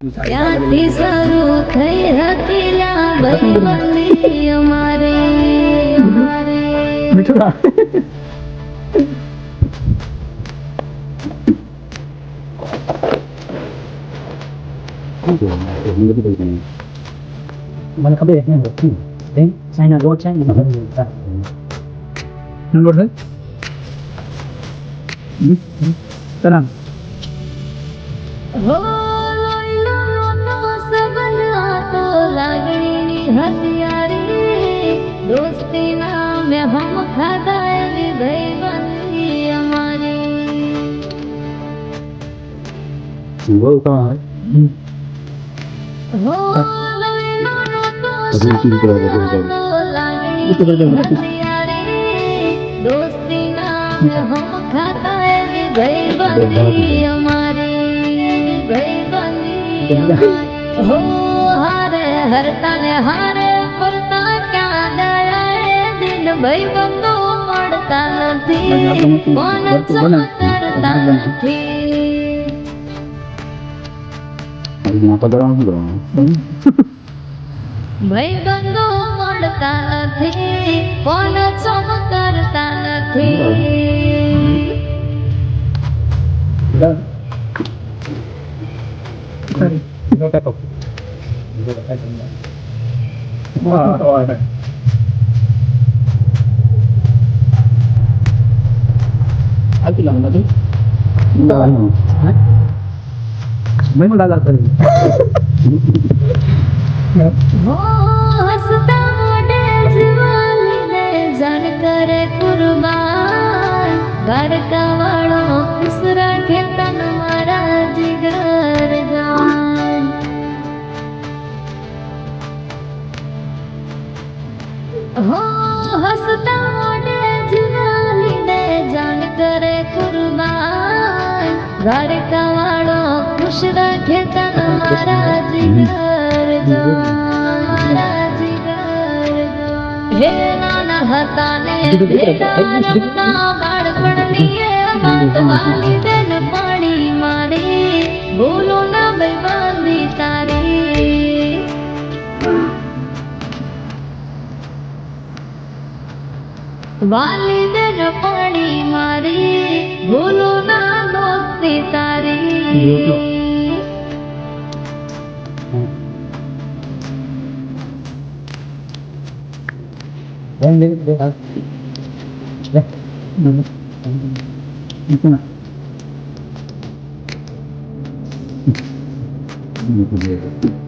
ત્યાંથી શરૂ થઈ હતી લાંબી અમારે અમારે મીઠું ના મને ખબર છે તે સાઈના લોટ છે ને લોટ છે તરામ હો લાગણીની હથિયારી દોસ્તીના મેં હમ ખાધા એવી ભાઈબંધી અમારી બહુ હો મેં હમ ખાધા અમારી હરતા ને હારે ફરતા ક્યાં જાય દિન ભાઈ બંધુ મળતા નથી કોણ સમજતા નથી Napadaan ko. ભાઈ બંધુ મળતા નથી કોણ સમ કરતા こが大変な。まあ、はい。Aku lang na doon. Na खुसरा હો હસતા મોઢે જવાની ને જાણ કરે કુરબાન દ્વારકા વાળો ખુશ રાખે તન મારા જીગર જાન મારા જીગર જાન હે નાના પાણી મારી ભૂલો વાલી બેન પાણી મારી ભૂલો ના દોસ્તી તારી Yan, din, din. ah. Yan. Hmm. Ito na. Ini tu dia.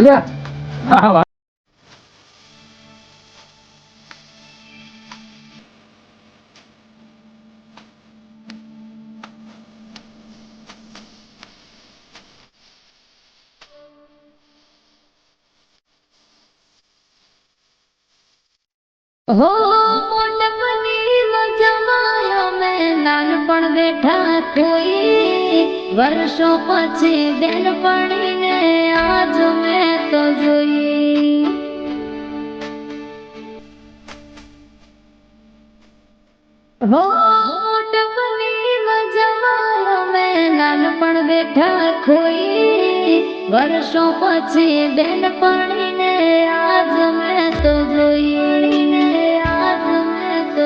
હા. હો મોટપની જમાયો મેં નાનપણ બેઠા કોઈ વર્ષો પછી બેનપણીને આજ મેં તો મેં નાનપણ બેઠા ખોઈ વર્ષો પછી બેનપણીને આજ મેં તો જોઈ